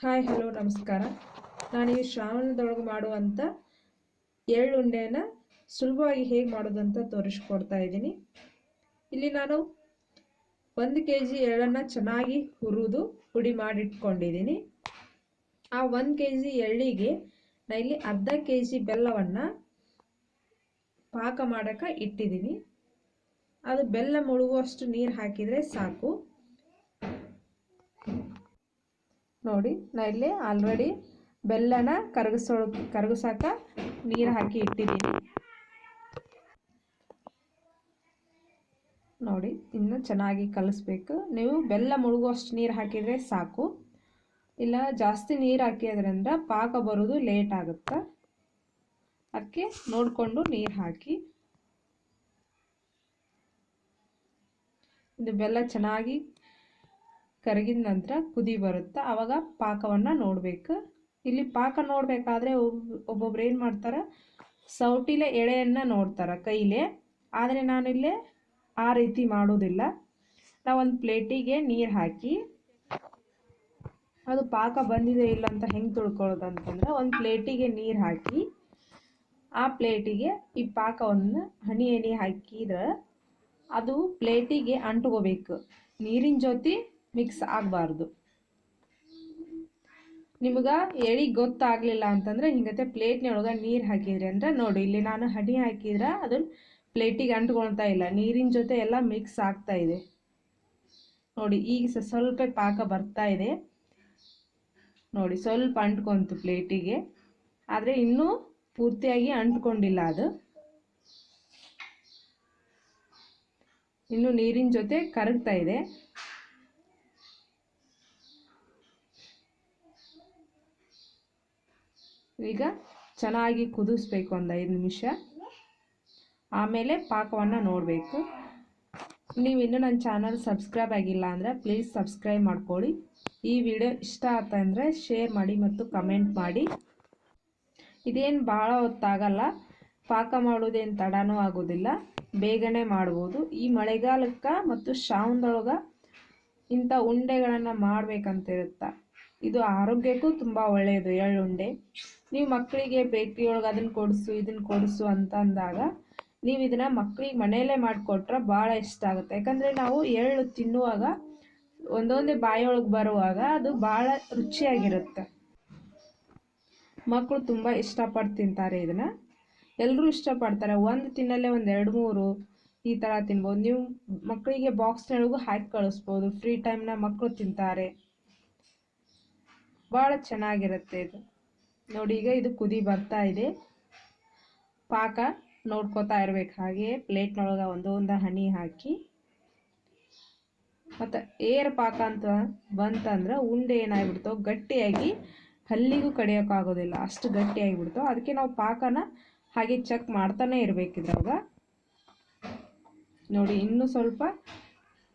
Hi, hello, ನಮಸ್ಕಾರ. ನಾನು ಈ ಶ್ರಾವಣದೊಳಗೆ ಮಾಡುವಂಥ ಎಳ್ಳುಂಡೆನ ಸುಲಭವಾಗಿ ಹೇಗೆ ಮಾಡೋದು ಅಂತ ತೋರಿಸ್ಕೊಡ್ತಾ ಇದ್ದೀನಿ. ಇಲ್ಲಿ ನಾನು ಒಂದು ಕೆ ಜಿ ಎಳ್ಳನ್ನು ಚೆನ್ನಾಗಿ ಹುರಿದು ಪುಡಿ ಮಾಡಿಟ್ಕೊಂಡಿದ್ದೀನಿ. ಆ ಒಂದು ಕೆ ಜಿ ಎಳ್ಳಿಗೆ ನಾನು ಇಲ್ಲಿ ಅರ್ಧ ಕೆ ಜಿ ಬೆಲ್ಲವನ್ನು ಪಾಕ ಮಾಡೋಕ್ಕೆ ಇಟ್ಟಿದ್ದೀನಿ. ಅದು ಬೆಲ್ಲ ಮುಳುಗುವಷ್ಟು ನೀರು ಹಾಕಿದರೆ ಸಾಕು. ನೋಡಿ, ನಾ ಇಲ್ಲಿ ಆಲ್ರೆಡಿ ಬೆಲ್ಲನ ಕರಗಿಸೋ, ಕರಗಿಸಾಕ ನೀರು ಹಾಕಿ ಇಟ್ಟಿದ್ದೀನಿ. ನೋಡಿ, ಇನ್ನು ಚೆನ್ನಾಗಿ ಕಲಿಸ್ಬೇಕು. ನೀವು ಬೆಲ್ಲ ಮುಳುಗುವಷ್ಟು ನೀರು ಹಾಕಿದರೆ ಸಾಕು. ಇಲ್ಲ, ಜಾಸ್ತಿ ನೀರು ಹಾಕಿದ್ರಿಂದ ಪಾಕ ಬರೋದು ಲೇಟ್ ಆಗುತ್ತೆ? ಅದಕ್ಕೆ ನೋಡಿಕೊಂಡು ನೀರು ಹಾಕಿ. ಇದು ಬೆಲ್ಲ ಚೆನ್ನಾಗಿ ಕರಗಿದ ನಂತರ ಕುದಿ ಬರುತ್ತೆ ಆವಾಗ ಪಾಕವನ್ನು ನೋಡಬೇಕು. ಇಲ್ಲಿ ಪಾಕ ನೋಡಬೇಕಾದ್ರೆ ಒಬ್ಬೊಬ್ರು ಏನು ಮಾಡ್ತಾರೆ? ಸೌಟಿಲೆ ಎಳೆಯನ್ನು ನೋಡ್ತಾರೆ ಕೈಲೇ. ಆದರೆ ನಾನಿಲ್ಲೇ ಆ ರೀತಿ ಮಾಡೋದಿಲ್ಲ. ನಾವೊಂದು ಪ್ಲೇಟಿಗೆ ನೀರು ಹಾಕಿ, ಅದು ಪಾಕ ಬಂದಿದೆ ಇಲ್ಲ ಅಂತ ಹೆಂಗೆ ತಿಳ್ಕೊಳ್ಳೋದು ಅಂತಂದ್ರೆ ಒಂದು ಪ್ಲೇಟಿಗೆ ನೀರು ಹಾಕಿ, ಆ ಪ್ಲೇಟಿಗೆ ಈ ಪಾಕವನ್ನು ಹನಿ ಹನಿ ಹಾಕಿದ್ರೆ ಅದು ಪ್ಲೇಟಿಗೆ ಅಂಟ್ಕೋಬೇಕು ನೀರಿನ ಜೊತೆ ಮಿಕ್ಸ್ ಆಗಬಾರ್ದು. ನಿಮ್ಗೆ ಎಳಿ ಗೊತ್ತಾಗಲಿಲ್ಲ ಅಂತಂದ್ರೆ ಹಿಂಗತ್ತೆ ಪ್ಲೇಟ್ನೊಳಗೆ ನೀರು ಹಾಕಿದ್ರಿ ಅಂದ್ರೆ ನೋಡಿ, ಇಲ್ಲಿ ನಾನು ಹಣಿ ಹಾಕಿದ್ರೆ ಅದು ಪ್ಲೇಟಿಗೆ ಅಂಟ್ಕೊಳ್ತಾ ಇಲ್ಲ, ನೀರಿನ ಜೊತೆ ಎಲ್ಲ ಮಿಕ್ಸ್ ಆಗ್ತಾ ಇದೆ. ನೋಡಿ, ಈಗ ಸ್ವಲ್ಪ ಪಾಕ ಬರ್ತಾ ಇದೆ. ನೋಡಿ, ಸ್ವಲ್ಪ ಅಂಟ್ಕೊಂತು ಪ್ಲೇಟಿಗೆ, ಆದರೆ ಇನ್ನೂ ಪೂರ್ತಿಯಾಗಿ ಅಂಟ್ಕೊಂಡಿಲ್ಲ ಅದು. ಇನ್ನು ನೀರಿನ ಜೊತೆ ಕರಗ್ತಾ ಇದೆ. ಈಗ ಚೆನ್ನಾಗಿ ಕುದಿಸ್ಬೇಕು ಒಂದು ಐದು ನಿಮಿಷ. ಆಮೇಲೆ ಪಾಕವನ್ನು ನೋಡಬೇಕು. ನೀವು ಇನ್ನೂ ನನ್ನ ಚಾನಲ್ ಸಬ್ಸ್ಕ್ರೈಬ್ ಆಗಿಲ್ಲ ಅಂದರೆ ಪ್ಲೀಸ್ ಸಬ್ಸ್ಕ್ರೈಬ್ ಮಾಡ್ಕೊಳ್ಳಿ. ಈ ವಿಡಿಯೋ ಇಷ್ಟ ಆತಂದರೆ ಶೇರ್ ಮಾಡಿ ಮತ್ತು ಕಮೆಂಟ್ ಮಾಡಿ. ಇದೇನು ಭಾಳ ಹೊತ್ತಾಗಲ್ಲ. ಪಾಕ ಮಾಡೋದೇನು ತಡನೂ ಆಗೋದಿಲ್ಲ. ಬೇಗನೆ ಮಾಡ್ಬೋದು. ಈ ಮಳೆಗಾಲಕ್ಕೆ ಮತ್ತು ಶಾವಂದೊಳಗೆ ಇಂಥ ಉಂಡೆಗಳನ್ನು ಮಾಡಬೇಕಂತಿರುತ್ತ. ಇದು ಆರೋಗ್ಯಕ್ಕೂ ತುಂಬ ಒಳ್ಳೆಯದು ಎಳ್ಳುಂಡೆ. ನೀವು ಮಕ್ಕಳಿಗೆ ಬೇಕ್ರಿ ಒಳಗೆ ಅದನ್ನು ಕೊಡಿಸು, ಇದನ್ನು ಕೊಡಿಸು ಅಂತ ಅಂದಾಗ ನೀವು ಇದನ್ನು ಮಕ್ಕಳಿಗೆ ಮನೆಯಲ್ಲೇ ಮಾಡಿಕೊಟ್ರೆ ಭಾಳ ಇಷ್ಟ ಆಗುತ್ತೆ. ಯಾಕಂದರೆ ನಾವು ಎಳ್ಳು ತಿನ್ನುವಾಗ ಒಂದೊಂದೇ ಬಾಯಿಯೊಳಗೆ ಬರುವಾಗ ಅದು ಭಾಳ ರುಚಿಯಾಗಿರುತ್ತೆ. ಮಕ್ಕಳು ತುಂಬ ಇಷ್ಟಪಟ್ಟು ತಿಂತಾರೆ ಇದನ್ನು. ಎಲ್ಲರೂ ಇಷ್ಟಪಡ್ತಾರೆ. ಒಂದು ತಿನ್ನಲ್ಲೇ ಒಂದು ಎರಡು ಮೂರು ಈ ಥರ ತಿನ್ಬೋದು. ನೀವು ಮಕ್ಕಳಿಗೆ ಬಾಕ್ಸ್ನೊಳಗೂ ಹಾಕಿ ಕಳಿಸ್ಬೋದು. ಫ್ರೀ ಟೈಮ್ನ ಮಕ್ಕಳು ತಿಂತಾರೆ. ಭಾಳ ಚೆನ್ನಾಗಿರುತ್ತೆ ಇದು. ನೋಡಿ, ಈಗ ಇದು ಕುದಿ ಬರ್ತಾ ಇದೆ. ಪಾಕ ನೋಡ್ಕೋತಾ ಇರ್ಬೇಕು. ಹಾಗೆ ಪ್ಲೇಟ್ನೊಳಗೆ ಒಂದೊಂದು ಹನಿ ಹಾಕಿ. ಮತ್ತು ಏರ್ ಪಾಕ ಅಂತ ಬಂತಂದ್ರೆ ಉಂಡೆ ಏನಾಗ್ಬಿಡ್ತಾವೆ ಗಟ್ಟಿಯಾಗಿ ಹಲ್ಲಿಗೂ ಕಡಿಯೋಕ್ಕಾಗೋದಿಲ್ಲ ಅಷ್ಟು ಗಟ್ಟಿಯಾಗಿಬಿಡ್ತಾವೆ ಅದಕ್ಕೆ ನಾವು ಪಾಕನ ಹಾಗೆ ಚೆಕ್ ಮಾಡ್ತಾನೆ ಇರಬೇಕಿದ್ರಾಗ ನೋಡಿ, ಇನ್ನೂ ಸ್ವಲ್ಪ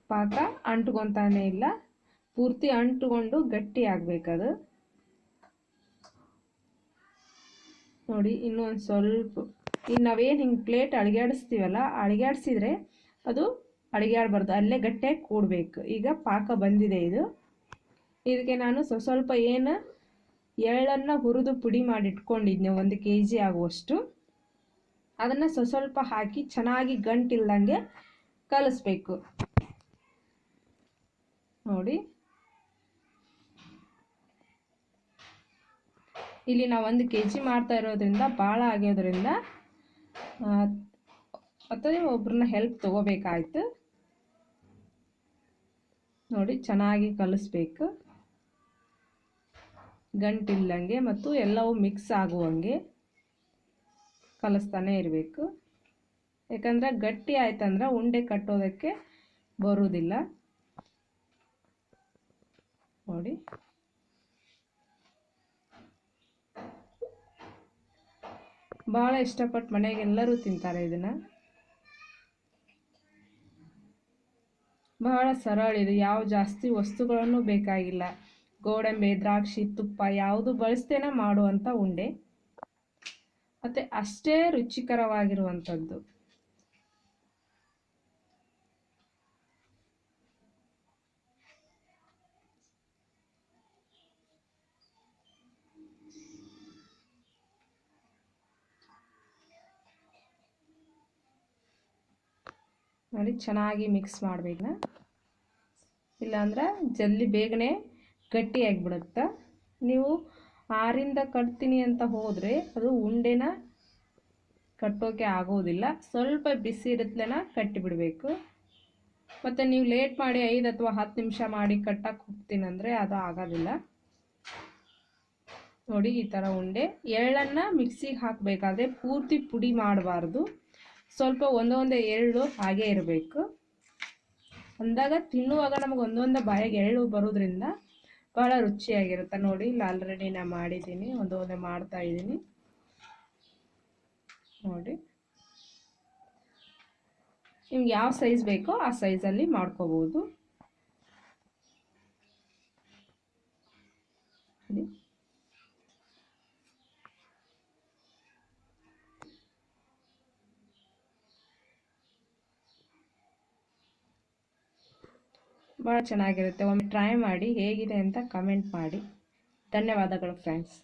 ಪಾಕ ಅಂಟ್ಕೊತಾನೆ ಇಲ್ಲ. ಪೂರ್ತಿ ಅಂಟ್ಕೊಂಡು ಗಟ್ಟಿ ಆಗ್ಬೇಕದು. ನೋಡಿ, ಇನ್ನೂ ಒಂದು ಸ್ವಲ್ಪ ಈಗ ನಾವೇನು ಹಿಂಗೆ ಪ್ಲೇಟ್ ಅಳಿಗಾಡಿಸ್ತೀವಲ್ಲ ಅಳಿಗಾಡಿಸಿದ್ರೆ ಅದು ಅಳಿಗಾಡಬಾರ್ದು ಅಲ್ಲೇ ಗಟ್ಟಿಯಾಗಿ ಕೂಡಬೇಕು. ಈಗ ಪಾಕ ಬಂದಿದೆ ಇದು. ಇದಕ್ಕೆ ನಾನು ಸ್ವ ಸ್ವಲ್ಪ ಏನು ಎಳ್ಳನ್ನು ಹುರಿದು ಪುಡಿ ಮಾಡಿ ಇಟ್ಕೊಂಡಿದ್ದೆ ಒಂದು ಕೆ ಜಿ ಆಗುವಷ್ಟು. ಅದನ್ನು ಸ್ವ ಸ್ವಲ್ಪ ಹಾಕಿ ಚೆನ್ನಾಗಿ ಗಂಟಿಲ್ದಂಗೆ ಕಲಿಸ್ಬೇಕು. ನೋಡಿ. ಇಲ್ಲಿ ನಾವು ಒಂದು ಕೆ ಜಿ ಮಾಡ್ತಾ ಇರೋದ್ರಿಂದ ಭಾಳ ಆಗ್ಯೋದ್ರಿಂದ ಮತ್ತು ಒಬ್ರನ್ನ ಹೆಲ್ಪ್ ತೊಗೋಬೇಕಾಯ್ತು. ನೋಡಿ, ಚೆನ್ನಾಗಿ ಕಲಿಸ್ಬೇಕು. ಗಂಟಿಲ್ಲಂಗೆ ಮತ್ತು ಎಲ್ಲವೂ ಮಿಕ್ಸ್ ಆಗುವಂಗೆ ಕಲಿಸ್ತಾನೆ ಇರಬೇಕು. ಯಾಕಂದರೆ ಗಟ್ಟಿ ಆಯ್ತಂದ್ರೆ ಉಂಡೆ ಕಟ್ಟೋದಕ್ಕೆ ಬರುವುದಿಲ್ಲ ನೋಡಿ. ಭಾಳ ಇಷ್ಟಪಟ್ಟು ಮನೆಗೆಲ್ಲರೂ ತಿಂತಾರೆ ಇದನ್ನು. ಬಹಳ ಸರಳ ಇದು, ಯಾವ ಜಾಸ್ತಿ ವಸ್ತುಗಳನ್ನು ಬೇಕಾಗಿಲ್ಲ. ಗೋಡಂಬಿ, ದ್ರಾಕ್ಷಿ, ತುಪ್ಪ ಯಾವುದು ಬಳಸ್ತೇನೆ ಮಾಡುವಂಥ ಉಂಡೆ. ಮತ್ತು ಅಷ್ಟೇ ರುಚಿಕರವಾಗಿರುವಂಥದ್ದು ನೋಡಿ, ಚೆನ್ನಾಗಿ ಮಿಕ್ಸ್ ಮಾಡಬೇಕು. ಇಲ್ಲಾಂದ್ರೆ ಜಲ್ದಿ ಬೇಗನೆ ಗಟ್ಟಿಯಾಗಿಬಿಡುತ್ತೆ. ನೀವು ಆರಿಂದ ಕಟ್ತೀನಿ ಅಂತ ಹೋದರೆ ಅದು ಉಂಡೆನ ಕಟ್ಟೋಕೆ ಆಗೋದಿಲ್ಲ. ಸ್ವಲ್ಪ ಬಿಸಿ ಇರುತ್ತಲೇನ ಕಟ್ಟಿಬಿಡಬೇಕು. ಮತ್ತು ನೀವು ಲೇಟ್ ಮಾಡಿ ಐದು ಅಥವಾ ಹತ್ತು ನಿಮಿಷ ಮಾಡಿ ಕಟ್ಟಕ್ಕೆ ಹೋಗ್ತೀನಿ ಅಂದರೆ ಅದು ಆಗೋದಿಲ್ಲ. ನೋಡಿ, ಈ ಥರ ಉಂಡೆ ಎಳ್ಳನ್ನು ಮಿಕ್ಸಿಗೆ ಹಾಕಬೇಕಾದ್ರೆ ಪೂರ್ತಿ ಪುಡಿ ಮಾಡಬಾರ್ದು. ಸ್ವಲ್ಪ ಒಂದೊಂದೇ ಎಳ್ಳು ಹಾಗೆ ಇರಬೇಕು. ಅಂದಾಗ ತಿನ್ನುವಾಗ ನಮಗೆ ಒಂದೊಂದೇ ಬಾಯಿಗೆ ಎಳ್ಳು ಬರೋದ್ರಿಂದ ಭಾಳ ರುಚಿಯಾಗಿರುತ್ತೆ ನೋಡಿ. ಇಲ್ಲಿ ಆಲ್ರೆಡಿ ನಾನು ಮಾಡಿದ್ದೀನಿ, ಒಂದೊಂದೇ ಮಾಡ್ತಾ ಇದ್ದೀನಿ. ನೋಡಿ. ನಿಮ್ಗೆ ಯಾವ ಸೈಜ್ ಬೇಕೋ ಆ ಸೈಜಲ್ಲಿ ಮಾಡ್ಕೋಬೋದು ನೋಡಿ ಭಾಳ ಚೆನ್ನಾಗಿರುತ್ತೆ. ಒಮ್ಮೆ ಟ್ರೈ ಮಾಡಿ ಹೇಗಿದೆ ಅಂತ ಕಮೆಂಟ್ ಮಾಡಿ. ಧನ್ಯವಾದಗಳು ಫ್ರೆಂಡ್ಸ್